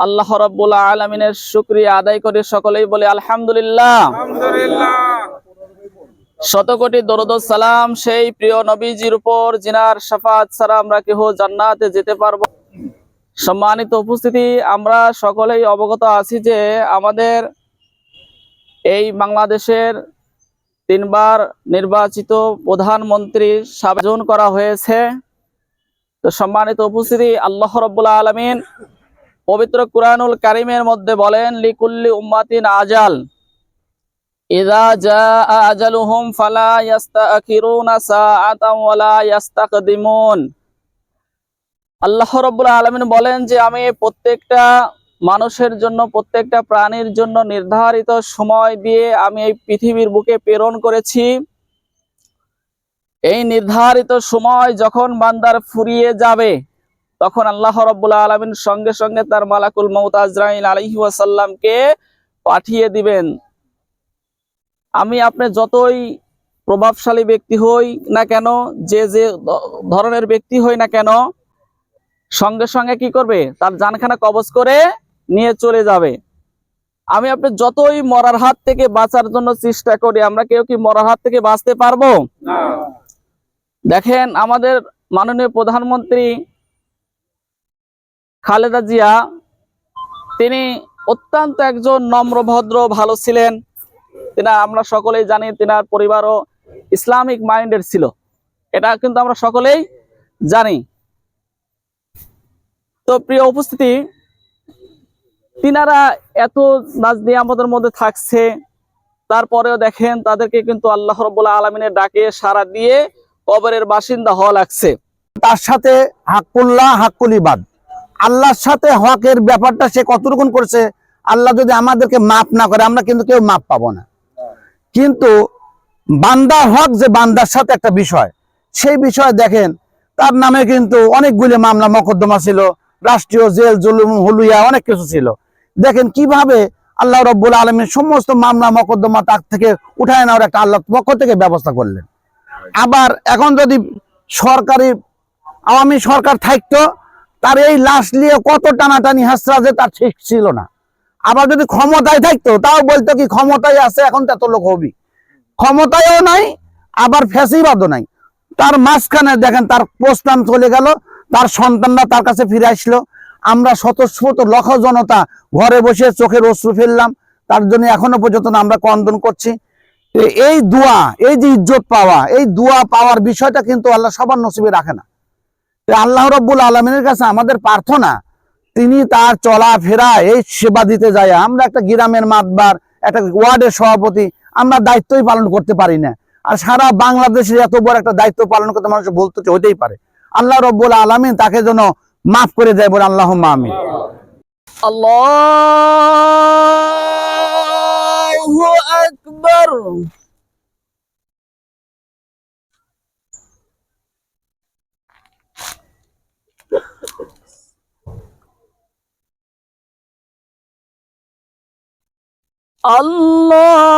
আল্লাহ রব্বুল আলমিনের শুক্রিয়া আদায় করে সকলেই বলে আলহামদুলিল্লাহ। শতকোটি দরুদ সালাম সেই প্রিয় নবীজির উপর জিনার সাফাত ছাড়া আমরা কেহ জান্নাতে যেতে পারব সম্মানিত উপস্থিতি আমরা সকলেই অবগত আছি যে আমাদের এই বাংলাদেশের তিনবার নির্বাচিত প্রধানমন্ত্রী সাবেজন করা হয়েছে। তো সম্মানিত উপস্থিতি আল্লাহ রব্বুল্লা আলমিন পবিত্র কুরআনুল কারিমের মধ্যে বলেন, লিকুল্লি উম্মাতিন আজাল। ইদা জাআ আজালুহুম ফালা ইয়াস্তাখিরুনা সাআতান ওয়ালা ইয়াস্তাকদিমুন। আল্লাহ রাব্বুল আলামিন বলেন যে, আমি প্রত্যেকটা মানুষের জন্য, প্রত্যেকটা প্রাণীর জন্য নির্ধারিত সময় দিয়ে আমি এই পৃথিবীর বুকে প্রেরণ করেছি। এই নির্ধারিত সময় যখন বান্দার ফুরিয়ে যাবে তখন আল্লাহ রব্বুল আলমিন সঙ্গে সঙ্গে তার মালাকুল মৌত আজরাইল আলহি ওয়াসাল্লামকে পাঠিয়ে দিবেন। আমি আপনি যতই প্রভাবশালী ব্যক্তি হই না কেন যে যে ধরনের ব্যক্তি হই না কেন সঙ্গে সঙ্গে কি করবে? তার জানখানা কবজ করে নিয়ে চলে যাবে। আমি আপনি যতই মরার হাত থেকে বাঁচার জন্য চেষ্টা করি আমরা কেউ কি মরার হাত থেকে বাঁচতে পারব? দেখেন আমাদের মাননীয় প্রধানমন্ত্রী খালেদা জিয়া, তিনি অত্যন্ত একজন নম্র, ভদ্র, ভালো ছিলেন। তিনা, আমরা সকলেই জানি তিনার পরিবারও ইসলামিক মাইন্ডের ছিল। এটা কিন্তু আমরা সকলেই জানি। তো প্রিয় উপস্থিতি, তিনারা এত নাজ নিয়ামতের মধ্যে থাকছে, তারপরেও দেখেন তাদেরকে কিন্তু আল্লাহ রব্বুল্লাহ আলমিনের ডাকে সারা দিয়ে কবরের বাসিন্দা হওয়া লাগছে। তার সাথে হাক্কুল্লাহ হাক্কুল ইবাদ। আল্লাহর সাথে হকের ব্যাপারটা সে কতটুকু করেছে? আল্লাহ যদি আমাদেরকে মাপ না করে, আমরা কিন্তু কেউ মাপ পাবো না। কিন্তু বান্দার হক যে বান্দার সাথে একটা বিষয়, সেই বিষয়ে দেখেন, তার নামে কিন্তু অনেকগুলি মামলা, মকদ্দমা ছিল, রাষ্ট্রীয় জেল, জুলুম হুলুইয়া অনেক কিছু ছিল। দেখেন কীভাবে আল্লাহ রব্বুল আলমীর সমস্ত মামলা, মকদ্দমা তার থেকে উঠায় নেওয়ার একটা আল্লাহ পক্ষ থেকে ব্যবস্থা করলেন। আবার এখন যদি সরকারি, আওয়ামী সরকার থাকতো তার এই লাশ নিয়ে কত টানাটানি হাসরা যে তার ঠিক ছিল না। আবার যদি ক্ষমতায় থাকতো, তাও বলতো কি ক্ষমতায় আছে, এখন তো এত লোক হবি ক্ষমতায়ও নাই, আবার ফ্যাসিবাদও নাই। তার মাঝখানে দেখেন তার প্রস্থান চলে গেল, তার সন্তানরা তার কাছে ফিরে আসলো। আমরা শত লক্ষ জনতা ঘরে বসে চোখের অশ্রু ফেললাম, তার জন্য এখনও পর্যন্ত আমরা কন্দন করছি। এই দোয়া, এই যে ইজ্জত পাওয়া, এই দোয়া পাওয়ার বিষয়টা কিন্তু আল্লাহ সবার নসিবে রাখে না। আল্লাহ রব্বুল আলমিনের কাছে আমাদের প্রার্থনা, তিনি তার চলাফেরা, এই সেবা দিতে যায়। আমরা একটা গ্রামের মাতবার, একটা ওয়ার্ডের সভাপতি, আমরা দায়িত্বই পালন করতে পারি না। আর সারা বাংলাদেশের এত বড় একটা দায়িত্ব পালন করতে মানুষ বলতে তো হতেই পারে। আল্লাহ রব্বুল আলমিন তাকে যেন মাফ করে দেয় বলে আল্লাহ আমি আল্লাহ আকবার। আল্লাহু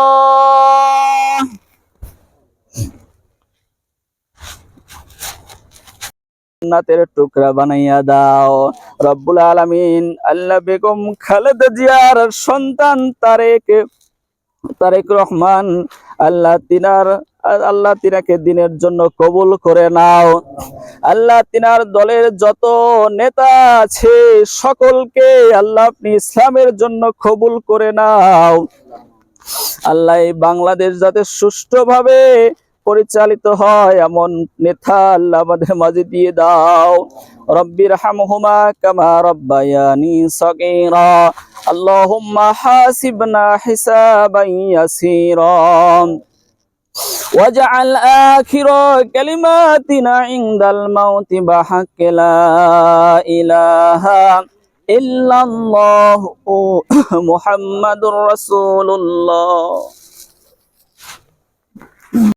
জান্নাতের টুকরা বানাইয়া দাও। রব্বুল আলামিন, আল্লাহ বেগম খালেদা জিয়ার সন্তান তারেক তারেক রহমান, আল্লাহ তিনার, আল্লাহ তিনাকে দিনের জন্য কবুল করে নাও। আল্লাহ তিনার দলের যত নেতা আছে, সকলকে আল্লাহ আপনি ইসলামের জন্য কবুল করে নাও। আল্লাহ বাংলাদেশ যাতে সুষ্ঠুভাবে পরিচালিত হয় এমন নেতা আল্লাহ আমাদের মাঝে দিয়ে দাও রব্বির হামহুমা কামা রব্বায়ানি সগীরা আল্লাহুম্মা হাসিবনা হিসাবান ইয়াসীরা واجعل آخر كلماتنا عند الموت بحق لا إله إلا الله محمد رسول الله